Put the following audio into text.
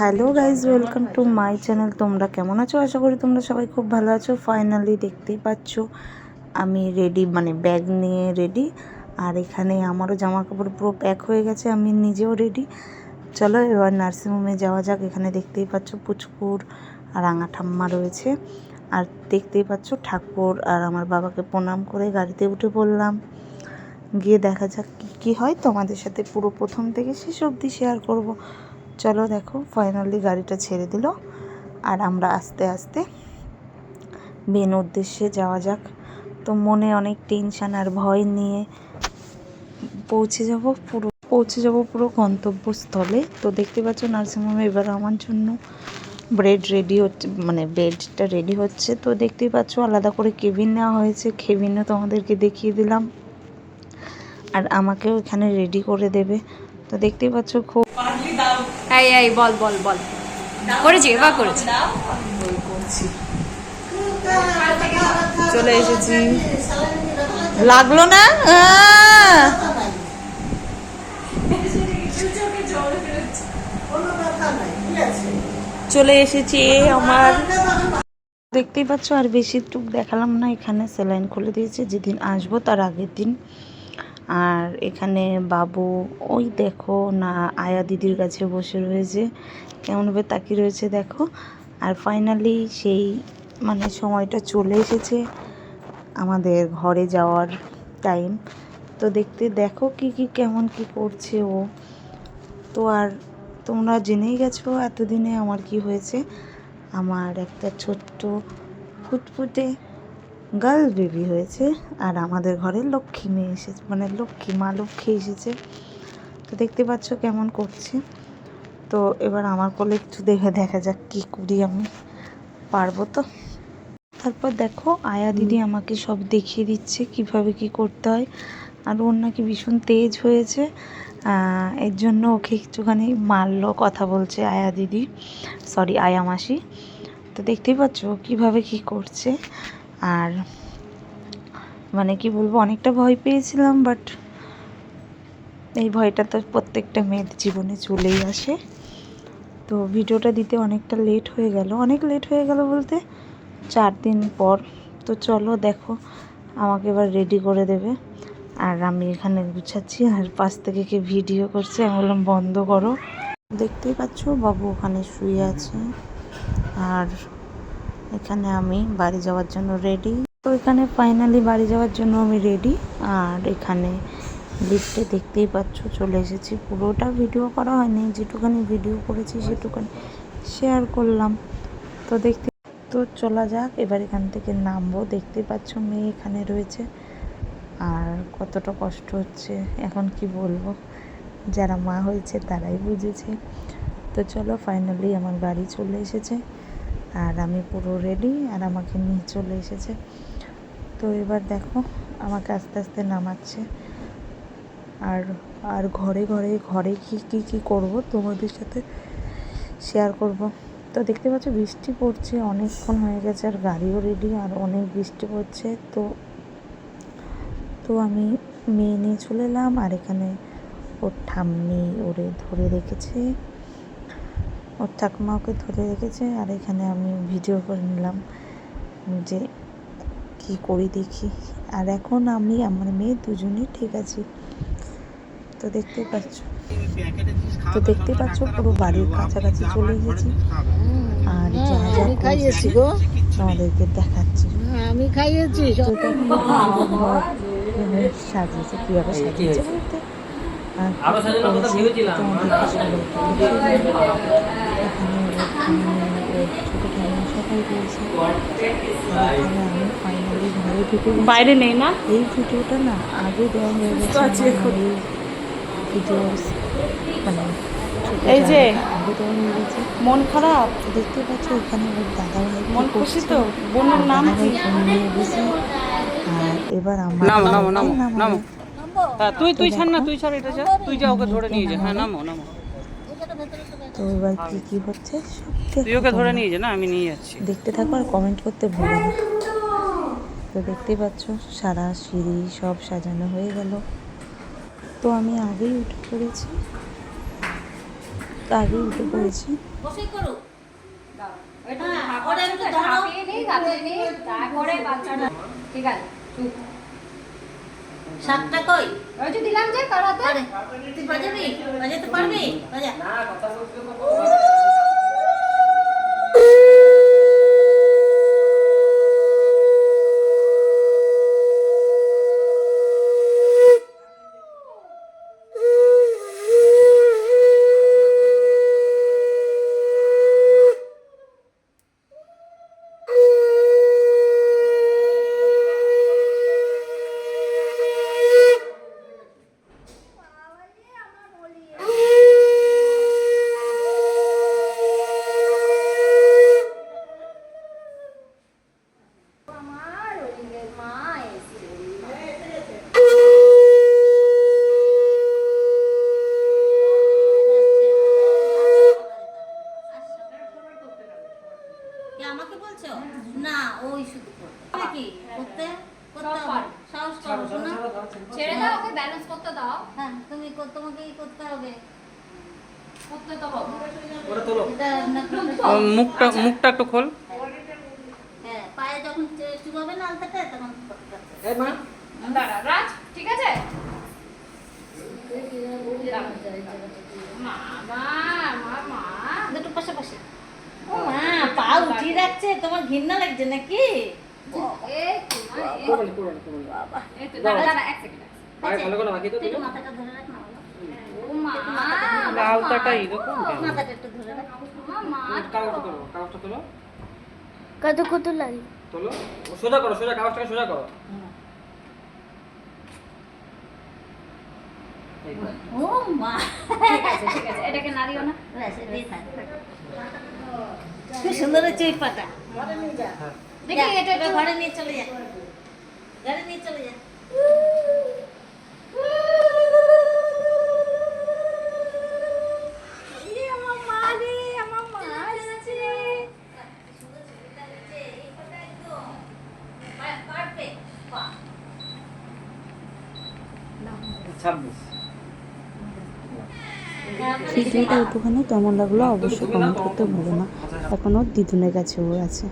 Hello guys welcome to my channel. তোমরা কেমন আছো? আশা করি তোমরা সবাই খুব ভালো আছো। ফাইনালি দেখতেই পাচ্ছ, আমি রেডি মানে ব্যাগ নিয়ে রেডি আর এখানে আমারও জামা কাপড় পুরো প্যাক হয়ে গেছে, আমি নিজেও রেডি চলো এবার নার্সিংহোমে যাওয়া যাক। এখানে দেখতেই পাচ্ছ পুচকুর আর রাঙা ঠাম্মা রয়েছে। আর দেখতেই পাচ্ছ ঠাকুর আর আমার বাবাকে প্রণাম করে গাড়িতে উঠে পড়লাম। গিয়ে দেখা যাক কী কী হয়। তোমাদের সাথে পুরো প্রথম থেকে শেষ অবধি শেয়ার করব। চলো দেখো ফাইনালি গাড়িটা ছেড়ে দিল। আর আমরা আস্তে আস্তে মেন উদ্দেশ্যে যাওয়া যাক। তো মনে অনেক টেনশান আর ভয় নিয়ে পৌঁছে যাব পুরো, পৌঁছে যাব পুরো গন্তব্যস্থলে। তো দেখতে পাচ্ছ নার্সিংহোমে এবার আমার জন্য ব্রেড রেডি হচ্ছে মানে বেডটা রেডি হচ্ছে। তো দেখতেই পাচ্ছ আলাদা করে কেবিন নেওয়া হয়েছে। কেবিনও তোমাদেরকে দেখিয়ে দিলাম। আর আমাকেও এখানে রেডি করে দেবে। তো দেখতেই পাচ্ছ খুব এই এই, বল বল বল। করেছি, এবার করেছি। চলে এসেছি। লাগল না? চলে এসেছি আমার। দেখতেই পাচ্ছ, আর বেশি টুক দেখালাম না, এখানে স্যালাইন খুলে দিয়েছে, যেদিন আসব তার আগের দিন। আর এখানে বাবু, ওই দেখো না, আয়া দিদির কাছে বসে রয়েছে। কেমনভাবে তাকিয়ে রয়েছে দেখো। আর ফাইনালি সেই মানে সময়টা চলে এসেছে আমাদের ঘরে যাওয়ার টাইম তো দেখতে দেখো কি কি, কেমন কি করছে ও। তো আর তোমরা জেনেই গেছো এতদিনে আমার কি হয়েছে। আমার একটা ছোট্ট ফুটফুটে গার্ল বেবি হয়েছে আর আমাদের ঘরে লক্ষ্মী মেয়ে এসেছে মানে লক্ষ্মী মা লক্ষ্মী এসেছে। তো দেখতে পাচ্ছ কেমন করছে। তো এবার আমার কোলে একটু দেখে দেখা যাক কী করি আমি। পারব তো? তারপর দেখো আয়া দিদি আমাকে সব দেখিয়ে দিচ্ছে কীভাবে কি করতে হয়। আর ওর নাকি ভীষণ তেজ হয়েছে। এর জন্য ওকে একটুখানি মারলো কথা বলছে আয়া দিদি সরি আয়া মাসি। তো দেখতেই পাচ্ছ কীভাবে কি করছে। আর মানে কি বলব, অনেকটা ভয় পেয়েছিলাম বাট এই ভয়টা তো প্রত্যেকটা মেয়ের জীবনে চলেই আসে। তো ভিডিওটা দিতে অনেকটা লেট হয়ে গেল। অনেক লেট হয়ে গেল বলতে চার দিন পর। তো চলো দেখো, আমাকে এবার রেডি করে দেবে। আর আমি এখানে গুছাচ্ছি, আর পাশ থেকে কে ভিডিও করছে, আমি বললাম, বন্ধ করো। দেখতেই পাচ্ছ, বাবু ওখানে শুয়ে আছে। আর এখানে আমি বাড়ি যাওয়ার জন্য রেডি তো এখানে ফাইনালি বাড়ি যাওয়ার জন্য আমি রেডি আর এখানে লিফটে দেখতেই পাচ্ছ, চলে এসেছি। পুরোটা ভিডিও করা হয়নি, যেটুখানি ভিডিও করেছি সেটুখানি শেয়ার করলাম। তো দেখতে তো চলা যাক, এবার এখান থেকে নামবো। দেখতেই পাচ্ছ, মেয়ে এখানে রয়েছে। আর কতটা কষ্ট হচ্ছে, এখন কি বলব? যারা মা হয়েছে তারাই বুঝেছে। তো চলো ফাইনালি আমার গাড়ি চলে এসেছে। আর আমি পুরো রেডি আর আমাকে নিয়ে চলে এসেছে। তো এবার দেখো, আমাকে আস্তে আস্তে নামাচ্ছে। আর আর ঘরে ঘরে ঘরে কি কি কি করব তোমাদের সাথে শেয়ার করব। তো দেখতে পাচ্ছ, বৃষ্টি পড়ছে, অনেকক্ষণ হয়ে গেছে, আর গাড়িও রেডি আর অনেক বৃষ্টি পড়ছে। তো তো আমি মেয়ে নিয়ে চলে এলাম, আর এখানে ওর ঠাম্মি ওরে ধরে রেখেছে। ওর ঠাকুমা ওকে ধরে রেখেছে আর এখানে আমি ভিডিও করে নিলাম যে কি করি দেখি। আর এখন আমি আমার মেয়ে দুজনেই ঠিক আছি। তো দেখতে পাচ্ছ। তো দেখতে পাচ্ছ পুরো বাড়ির কাছাকাছি চলে গেছি আর যা যা খাইয়েছি গো। তোমাদেরকে দেখাচ্ছি। হ্যাঁ, আমি খাইয়েছি। ঘর সাজিয়েছে কীভাবে সাজিয়েছে বলতে? আর ছোট ঠাম্মি সবাই রয়েছে আর আমি ফাইনালি ঘরে ঢুকে বাইরে নেই না? এই ভিডিওটা না আগে দেওয়া হয়ে গেছে এই ভিডিও মানে এই যে। মন খারাপ? দেখতে পাচ্ছ এখানে ওর দাদা ভাই মন খুশি তো? বোনের নাম কি? আর এবার আমার নামো, নামো, নামো। হ্যাঁ তুই তুই ছাড় না তুই ছাড় এটা যা। তুই যা ওকে ধরে নিয়ে যা। হ্যাঁ নামো নামো। তো এবার কি কি হচ্ছে? সব তুই ওকে ধরে নিয়ে যা না আমি নিয়ে যাচ্ছি। দেখতে থাকো আর কমেন্ট করতে ভুলো না। তো দেখতেই পাচ্ছ সারা সিঁড়ি সব সাজানো হয়ে গেল। তো আমি আগেই উঠে পড়েছি। আগে উঠে পড়েছি। ঠিক আছে চুপ। সাতটা কই? ওই যে দিলাম যে করাতে আরে তুই বাজাবি বাজাতে পারবি? বাজা না কথা আমার ওদিকের মা এসে কি আমাকে বলছো না ওই শুধু করতে কি করতে করতে সব হবে পারে। সাহস করো শোনা ছেড়ে দাও ওকে ব্যালেন্স করতে দাও হ্যাঁ তুমি তোমাকে কি করতে হবে মুখটা মুখটা একটু খোল হ্যাঁ পায়ে যখন চুবাবে না আলতাটা তখন করতে এই মা দাঁড়া রাজ ঠিক আছে মামা মামা দুটো পাশাপাশি ও মা পা উঠিয়ে রাখছে তোমার ঘৃণা লাগছে নাকি বাবা পায়ে ভালো করে বাকি তো তুই মাথাটা ধরে রাখ না ও মা। আলতাটা এরকম কেন? মাথাটা একটু ধরে রাখ। মা কাগজটা তোলো কাগজটা তোলো। কত কত লাগে? তোলো। সোজা করো সোজা কাগজটাকে সোজা করো। ও মা। ঠিক আছে ঠিক আছে এটাকে নাড়িও না। ব্যাস, দিয়ে থাক। খুব সুন্দর হচ্ছে ওই দেখি এটা ঘরে নিয়ে চলে যা। ঘরে নিয়ে চলে যা। ছাব্বিশ। ভিডিওটা একটুখানি কেমন লাগল? অবশ্যই কমেন্ট করতে ভুলো না। এখনও দিদুনের কাছে ও আছে।